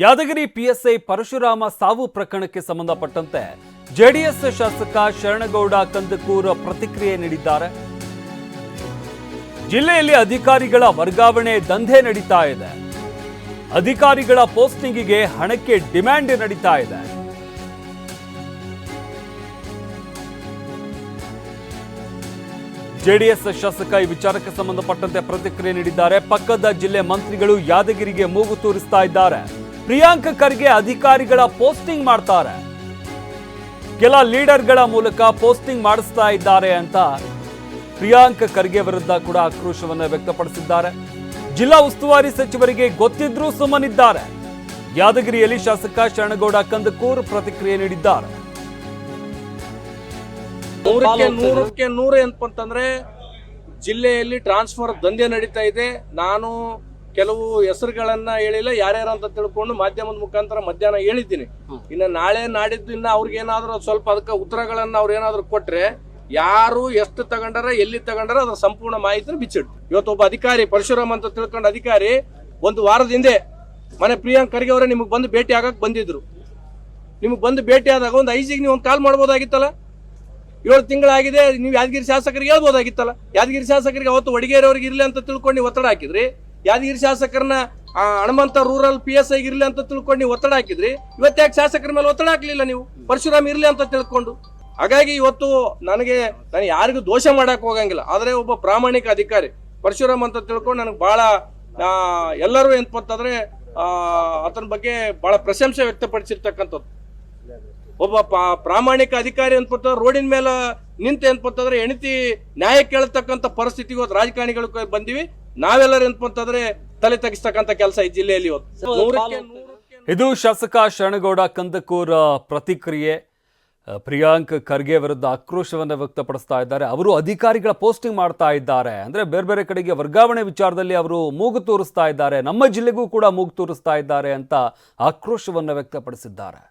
Yadgir PSI Parashurama ಸಾವು ಪ್ರಕರಣಕ್ಕೆ ಸಂಬಂಧಪಟ್ಟಂತೆ ಜೆಡಿಎಸ್ ಶಾಸಕ ಶರಣಗೌಡ ಕಂದಕೂರ್ ಪ್ರತಿಕ್ರಿಯೆ ನೀಡಿದ್ದಾರೆ. ಜಿಲ್ಲೆಯಲ್ಲಿ ಅಧಿಕಾರಿಗಳ ವರ್ಗಾವಣೆ ದಂಧೆ ನಡೀತಾ ಇದೆ. ಅಧಿಕಾರಿಗಳ ಪೋಸ್ಟಿಂಗಿಗೆ ಹಣಕ್ಕೆ ಡಿಮ್ಯಾಂಡ್ ನಡೀತಾ ಇದೆ. ಜೆಡಿಎಸ್ ಶಾಸಕ ಈ ವಿಚಾರಕ್ಕೆ ಸಂಬಂಧಪಟ್ಟಂತೆ ಪ್ರತಿಕ್ರಿಯೆ ನೀಡಿದ್ದಾರೆ. ಪಕ್ಕದ ಜಿಲ್ಲೆ ಮಂತ್ರಿಗಳು ಯಾದಗಿರಿಗೆ ಮೂಗು ತೂರಿಸ್ತಾ ಇದ್ದಾರೆ. ಪ್ರಿಯಾಂಕ್ ಖರ್ಗೆ ಅಧಿಕಾರಿಗಳ ಪೋಸ್ಟಿಂಗ್ ಮಾಡ್ತಾರೆ. ಕೆಲ ಲೀಡರ್ಗಳ ಮೂಲಕ ಪೋಸ್ಟಿಂಗ್ ಮಾಡಿಸ್ತಾ ಇದ್ದಾರೆ ಅಂತ ಪ್ರಿಯಾಂಕ ಖರ್ಗೆ ವಿರುದ್ಧ ಕೂಡ ಆಕ್ರೋಶವನ್ನು ವ್ಯಕ್ತಪಡಿಸಿದ್ದಾರೆ. ಜಿಲ್ಲಾ ಉಸ್ತುವಾರಿ ಸಚಿವರಿಗೆ ಗೊತ್ತಿದ್ರೂ ಸುಮ್ಮನಿದ್ದಾರೆ. ಯಾದಗಿರಿಯಲ್ಲಿ ಶಾಸಕ ಶರಣಗೌಡ ಕಂದಕೂರ್ ಪ್ರತಿಕ್ರಿಯೆ ನೀಡಿದ್ದಾರೆ. ನೂರಕ್ಕೆ ನೂರಕ್ಕೆ ನೂರು ಏನಪ್ಪಂತಂದ್ರೆ ಜಿಲ್ಲೆಯಲ್ಲಿ ಟ್ರಾನ್ಸ್ಫರ್ ದಂಧೆ ನಡೀತಾ ಇದೆ. ನಾನು ಕೆಲವು ಹೆಸರುಗಳನ್ನ ಹೇಳಿಲ್ಲ ಯಾರ್ಯಾರು ಅಂತ ತಿಳ್ಕೊಂಡು ಮಾಧ್ಯಮದ ಮುಖಾಂತರ ಮಧ್ಯಾಹ್ನ ಹೇಳಿದ್ದೀನಿ. ಇನ್ನು ನಾಳೆ ನಾಡಿದ್ದು ಇನ್ನ ಅವ್ರಿಗೇನಾದ್ರೂ ಸ್ವಲ್ಪ ಅದಕ್ಕೆ ಉತ್ತರಗಳನ್ನು ಅವ್ರು ಏನಾದರೂ ಕೊಟ್ಟರೆ ಯಾರು ಎಷ್ಟು ತಗೊಂಡಾರ ಎಲ್ಲಿ ತಗೊಂಡಾರ ಅದ್ರ ಸಂಪೂರ್ಣ ಮಾಹಿತಿ ಬಿಚ್ಚಿಟ್ಟು ಇವತ್ತು ಒಬ್ಬ ಅಧಿಕಾರಿ ಪರಶುರಾಮ್ ಅಂತ ತಿಳ್ಕೊಂಡ ಅಧಿಕಾರಿ ಒಂದು ವಾರದ ಹಿಂದೆ ಮನೆ ಪ್ರಿಯಾಂಕ್ ಖರ್ಗೆ ಅವರೇ ನಿಮಗೆ ಬಂದು ಭೇಟಿ ಆಗಕ್ಕೆ ಬಂದಿದ್ರು. ನಿಮಗೆ ಬಂದು ಭೇಟಿ ಆದಾಗ ಒಂದು ಐಜಿಗೆ ನೀವು ಒಂದು ಕಾಲ್ ಮಾಡ್ಬೋದಾಗಿತ್ತಲ್ಲ? ಏಳು ತಿಂಗಳಾಗಿದೆ ನೀವು ಯಾದಗಿರಿ ಶಾಸಕರಿಗೆ ಹೇಳ್ಬೋದಾಗಿತ್ತಲ್ಲ? ಯಾದಗಿರಿ ಶಾಸಕರಿಗೆ ಅವತ್ತು ಒಡಗೇರವ್ರಿಗೆ ಇರಲಿ ಅಂತ ತಿಳ್ಕೊಂಡು ನೀವು ಒತ್ತಡ ಹಾಕಿದ್ರಿ? ಯಾದಗಿರಿ ಶಾಸಕರನ್ನ ಹನುಮಂತ ರೂರಲ್ ಪಿ ಎಸ್ ಆಗಿರಲಿ ಇರ್ಲಿ ಅಂತ ತಿಳ್ಕೊಂಡು ನೀವು ಒತ್ತಡ ಹಾಕಿದ್ರಿ. ಇವತ್ತಾಕೆ ಶಾಸಕರ ಮೇಲೆ ಒತ್ತಡ ಹಾಕ್ಲಿಲ್ಲ ನೀವು? ಪರಶುರಾಮ್ ಇರ್ಲಿ ಅಂತ ತಿಳ್ಕೊಂಡು. ಹಾಗಾಗಿ ಇವತ್ತು ನನಗೆ ನಾನು ಯಾರಿಗೂ ದೋಷ ಮಾಡಕ್ ಹೋಗಂಗಿಲ್ಲ. ಆದರೆ ಒಬ್ಬ ಪ್ರಾಮಾಣಿಕ ಅಧಿಕಾರಿ, ಪರಶುರಾಮ್ ಅಂತ ತಿಳ್ಕೊಂಡು ನನಗೆ ಬಹಳ ಎಲ್ಲರೂ ಏನಪ್ಪ ಅಂತಂದ್ರೆ ಆತನ ಬಗ್ಗೆ ಬಹಳ ಪ್ರಶಂಸೆ ವ್ಯಕ್ತಪಡಿಸಿರ್ತಕ್ಕಂಥದ್ದು. ಒಬ್ಬ ಪ್ರಾಮಾಣಿಕ ಅಧಿಕಾರಿ ಅನ್ಪತ್ತ ರೋಡಿನ ಮೇಲೆ ನಿಂತು ಅನ್ಪತ್ತಂದ್ರೆ ಹೆಂಡತಿ ನ್ಯಾಯ ಕೇಳತಕ್ಕಂಥ ಪರಿಸ್ಥಿತಿಗೆ ಇವತ್ತು ರಾಜಕಾರಣಿಗಳು ಬಂದಿವಿ. ನಾವೆಲ್ಲರೂ ಅನ್ಪಂತಂದ್ರೆ ತಲೆ ತಗ್ಸ್ತಕ್ಕಂತ ಕೆಲಸ ಈ ಜಿಲ್ಲೆಯಲ್ಲಿ ಇವತ್ತು ನೂರಕ್ಕೆ ನೂರಕ್ಕೆ ಇದು ಶಾಸಕ ಶರಣಗೌಡ ಕಂದಕೂರ್ ಪ್ರತಿಕ್ರಿಯೆ. ಪ್ರಿಯಾಂಕ್ ಖರ್ಗೆ ವಿರುದ್ಧ ಆಕ್ರೋಶವನ್ನು ವ್ಯಕ್ತಪಡಿಸ್ತಾ ಇದ್ದಾರೆ. ಅವರು ಅಧಿಕಾರಿಗಳ ಪೋಸ್ಟಿಂಗ್ ಮಾಡ್ತಾ ಇದ್ದಾರೆ. ಅಂದರೆ ಬೇರೆ ಬೇರೆ ಕಡೆಗೆ ವರ್ಗಾವಣೆ ವಿಚಾರದಲ್ಲಿ ಅವರು ಮೂಗು ತೋರಿಸ್ತಾ ಇದ್ದಾರೆ. ನಮ್ಮ ಜಿಲ್ಲೆಗೂ ಕೂಡ ಮೂಗು ತೋರಿಸ್ತಾ ಇದ್ದಾರೆ ಅಂತ ಆಕ್ರೋಶವನ್ನು ವ್ಯಕ್ತಪಡಿಸಿದ್ದಾರೆ.